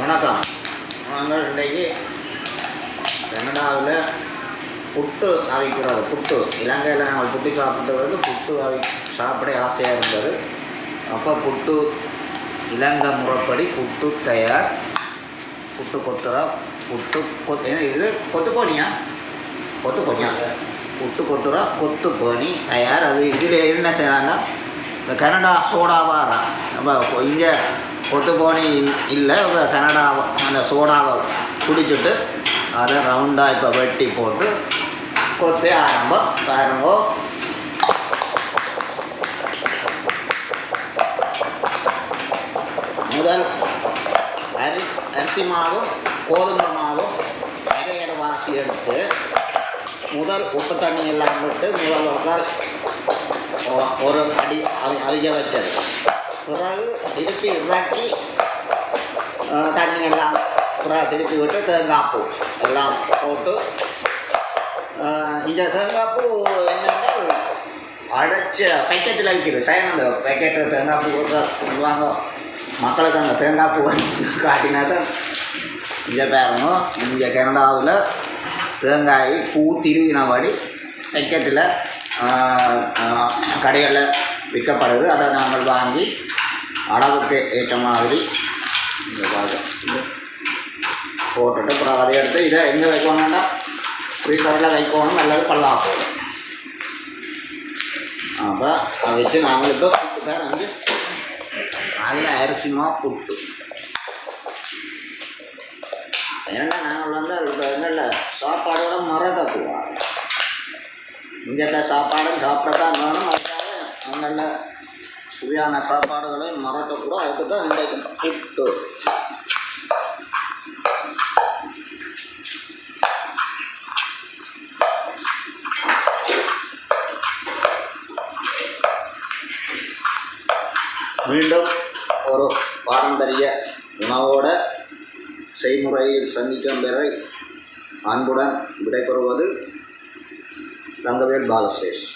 வணக்கம். நாங்கள் இன்றைக்கு கனடாவில் புட்டு அவிக்கிறது புட்டு. இலங்கையில் நாங்கள் புட்டு சாப்பிட்டது வந்து புட்டு அவி சாப்பிட ஆசையாக இருந்தது. அப்போ புட்டு இலங்கை முறைப்படி புட்டு தயார். புட்டு கொத்துறா புட்டு கொத்து என்ன இது? கொத்து போனியா? கொத்து போனியா? புட்டு கொத்துறா கொத்து போனி. தயார். அது இதில் என்ன செய்யலாம்னா இந்த கனடா சோடாவாரா நம்ம இங்கே கொத்து போனி இல்லை கனடாவை அந்த சோடாவை குடிச்சிட்டு அதை ரவுண்டாக இப்போ வெட்டி போட்டு கொத்தே ஆரம்பம். பாருங்கோ. முதல் அரி அரிசி மாவும் கோதுமை மாவும் அரையர் வாசி எடுத்து முதல் உப்பு தண்ணி எல்லாம் விட்டு முதல் ஒரு ஒரு அடி அவி வச்சது. பிறகு திருப்பி உருவாக்கி தண்ணி எல்லாம் பிறகு திருப்பி விட்டு தேங்காய் பூ எல்லாம் போட்டு இந்த தேங்காய் பூ என்னென்னால் அடைச்ச பேக்கெட்டில் விற்கிது. சைன் அந்த பேக்கெட்டில் தேங்காய் பூ வாங்க மக்களுக்கு அந்த தேங்காய் பூ காட்டினா தான் இங்கே பாருங்க இங்கே கனடாவில் தேங்காய் பூ திருவினபடி பேக்கெட்டில் கடைகளில் விற்கப்படுது. அதை நாங்கள் வாங்கி அடகுக்கு ஏற்ற மாதிரி இந்த பாருங்க போட்டுட்டு அப்புறம் அதை எடுத்து இதை எங்கே வைக்கணும்னா ஃப்ரீசரில் வைக்கணும் அல்லது பல்லாக போடும் அப்போ அதை வச்சு நாங்கள் இப்போ புட்டு பேர் வந்து நல்ல அரிசிமா புட்டு ஏன்னா நாங்கள் வந்து இப்போ என்னல்ல சாப்பாடோட மறக்கக்கூடாது இங்கே சாப்பாடும் சாப்பிட தான் வேணும் அதனால அங்கெல்லாம் சுவையான சாப்பாடுகளை மறக்கக்கூடாது அதுக்கு தான் இன்றைக்கு புட்டு மீண்டும் ஒரு பாரம்பரிய உணவோட செய்முறையில் சந்திக்கும் வரை அன்புடன் விடைபெறுவது தங்கவேல் பாலசுரேஷ்.